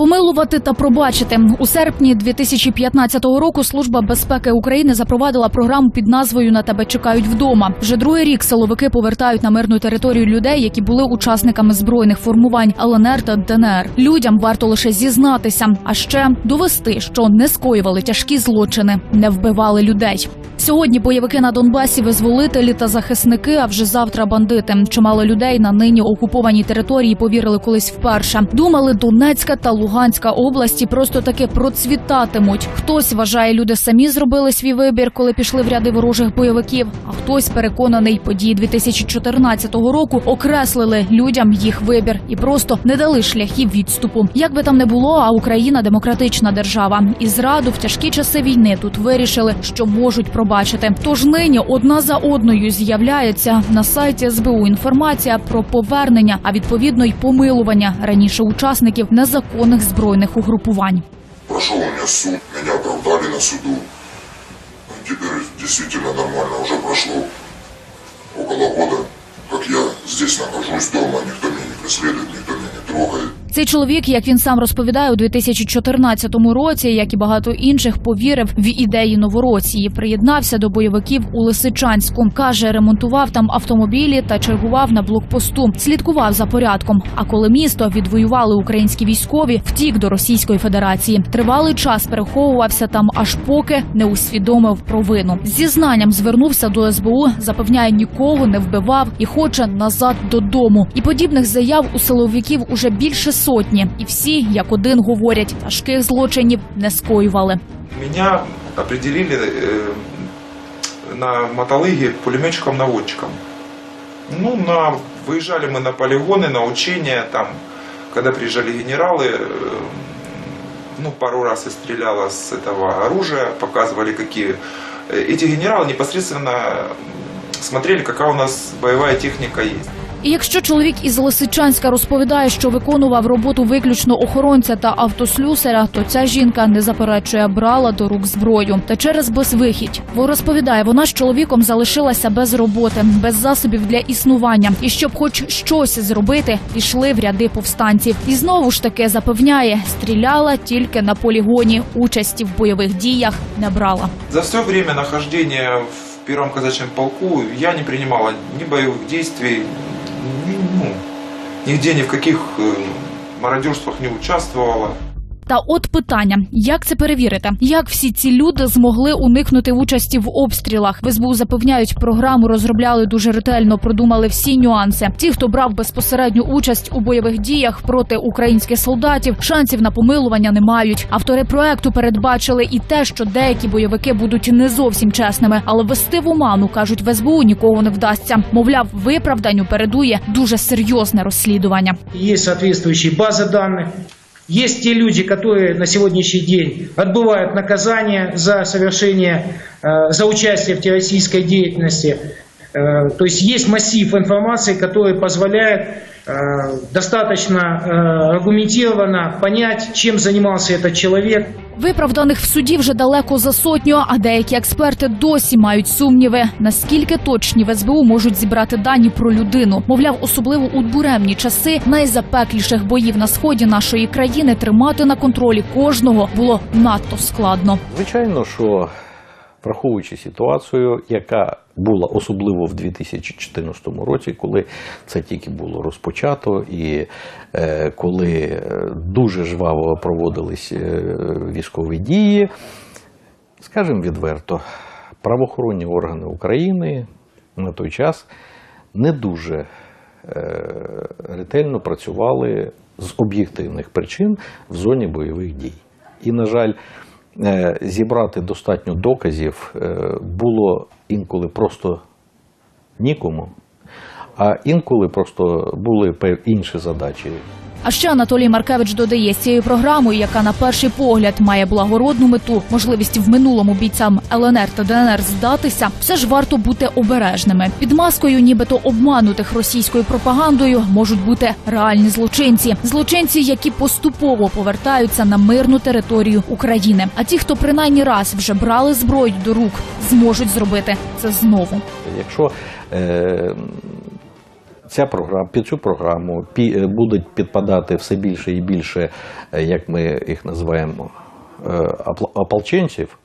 Помилувати та пробачити у серпні 2015 року Служба безпеки України запровадила програму під назвою На тебе чекають вдома. Вже другий рік силовики повертають на мирну територію людей, які були учасниками збройних формувань ЛНР та ДНР. Людям варто лише зізнатися, а ще довести, що не скоювали тяжкі злочини, не вбивали людей. Сьогодні бойовики на Донбасі визволителі та захисники, а вже завтра бандити. Чимало людей на нині окупованій території повірили колись вперше. Думали, Донецька та Луганська області просто таки процвітатимуть. Хтось вважає, люди самі зробили свій вибір, коли пішли в ряди ворожих бойовиків. А хтось переконаний, події 2014 року окреслили людям їх вибір і просто не дали шляхів відступу. Як би там не було, а Україна демократична держава. І зраду в тяжкі часи війни тут вирішили, що можуть пробачити. Тож нині одна за одною з'являється на сайті СБУ інформація про повернення, а відповідно й помилування раніше учасників незаконних збройних угрупувань. Прошел у меня суд, меня оправдали на суду. Теперь действительно нормально, уже прошло около года, как я здесь нахожусь дома, никто меня не преследует, никто меня не трогает. Цей чоловік, як він сам розповідає, у 2014 році, як і багато інших, повірив в ідеї Новоросії. Приєднався до бойовиків у Лисичанську. каже, ремонтував там автомобілі та чергував на блокпосту. Слідкував за порядком. А коли місто відвоювали українські військові, втік до Російської Федерації. Тривалий час переховувався там, аж поки не усвідомив провину. Зізнанням звернувся до СБУ, запевняє, нікого не вбивав і хоче назад додому. І подібних заяв у силовиків уже більше сотні, і всі як один говорять, тяжких злочинів не скоювали. Меня определили э, на мотолыге пулеметчиком-наводчиком. Ну, на, выезжали мы на полигоны, на учения, там, когда приезжали генералы, э, ну, пару раз я стреляла с этого оружия, показывали, какие... Э, Эти генералы непосредственно смотрели, какая у нас боевая техника есть. І якщо чоловік із Лисичанська розповідає, що виконував роботу виключно охоронця та автослюсаря, то ця жінка не заперечує, брала до рук зброю. Та через безвихідь. Бо розповідає, вона з чоловіком залишилася без роботи, без засобів для існування. І щоб хоч щось зробити, пішли в ряди повстанців. І знову ж таки запевняє, стріляла тільки на полігоні. Участі в бойових діях не брала. За все время нахождения в первом казачьем полку я не ни боевых действий, ни, ну, нигде ни в каких э, мародерствах не участвовала. Та от питання: як це перевірити? Як всі ці люди змогли уникнути участі в обстрілах? В СБУ запевняють, програму розробляли дуже ретельно, продумали всі нюанси. Ті, хто брав безпосередню участь у бойових діях проти українських солдатів, шансів на помилування не мають. Автори проекту передбачили і те, що деякі бойовики будуть не зовсім чесними, але вести в оману кажуть, в СБУ нікого не вдасться. Мовляв, виправданню передує дуже серйозне розслідування. Есть соответствующие базы данных. Есть те люди, которые на сегодняшний день отбывают наказание за совершение, э, за участие в террористической деятельности. Э, То есть есть массив информации, который позволяет э, достаточно аргументированно понять, чем занимался этот человек, Виправданих в суді вже далеко за сотню, а деякі експерти досі мають сумніви, наскільки точні в СБУ можуть зібрати дані про людину. Мовляв, особливо у буремні часи найзапекліших боїв на сході нашої країни тримати на контролі кожного було надто складно. Звичайно, що враховуючи ситуацію, яка була особливо в 2014 році, коли це тільки було розпочато, і е, коли е, дуже жваво проводились е, військові дії, скажімо відверто, правоохоронні органи України на той час не дуже е, ретельно працювали з об'єктивних причин в зоні бойових дій. І, на жаль, зібрати достатньо доказів е, було інколи просто нікому, а інколи просто були інші задачі. А ще Анатолій Маркевич додає з цією програмою, яка на перший погляд має благородну мету, можливість в минулому бійцям ЛНР та ДНР здатися, все ж варто бути обережними. Під маскою, нібито обманутих російською пропагандою, можуть бути реальні злочинці, злочинці, які поступово повертаються на мирну територію України. А ті, хто принаймні раз вже брали зброю до рук, зможуть зробити це знову. Якщо е, ця програма, під цю програму е, будуть підпадати все більше і більше, е, як ми їх називаємо, е, ополченців.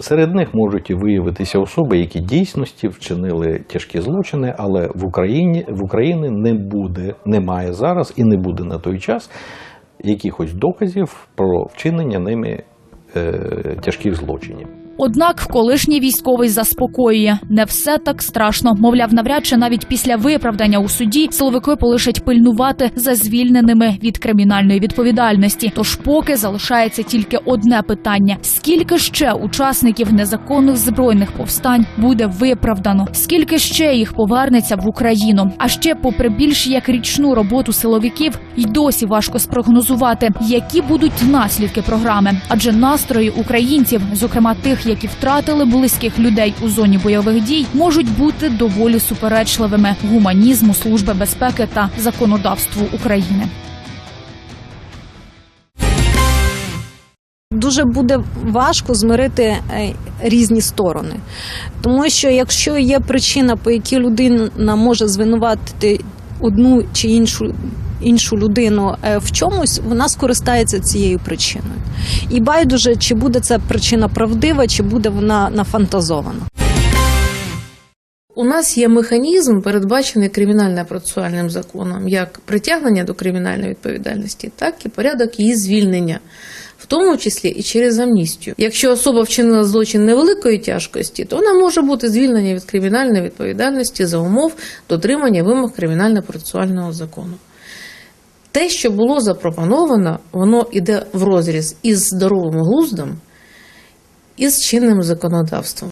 Серед них можуть і виявитися особи, які дійсності вчинили тяжкі злочини, але в Україні в Україні не буде, немає зараз і не буде на той час якихось доказів про вчинення ними е, тяжких злочинів. Однак колишній військовий заспокоює не все так страшно. Мовляв, навряд чи навіть після виправдання у суді силовики полишать пильнувати за звільненими від кримінальної відповідальності. Тож поки залишається тільки одне питання: скільки ще учасників незаконних збройних повстань буде виправдано? Скільки ще їх повернеться в Україну? А ще, попри більш як річну роботу силовиків, й досі важко спрогнозувати, які будуть наслідки програми, адже настрої українців, зокрема тих, які втратили близьких людей у зоні бойових дій, можуть бути доволі суперечливими гуманізму служби безпеки та законодавству України. дуже буде важко змирити е, різні сторони. Тому що якщо є причина, по якій людина може звинуватити одну чи іншу. Іншу людину е, в чомусь вона скористається цією причиною, і байдуже, чи буде ця причина правдива, чи буде вона нафантазована. У нас є механізм, передбачений кримінально-процесуальним законом, як притягнення до кримінальної відповідальності, так і порядок її звільнення, в тому числі і через амністію. Якщо особа вчинила злочин невеликої тяжкості, то вона може бути звільнена від кримінальної відповідальності за умов дотримання вимог кримінально-процесуального закону. Те, що було запропоновано, воно йде в розріз із здоровим глуздом і з чинним законодавством.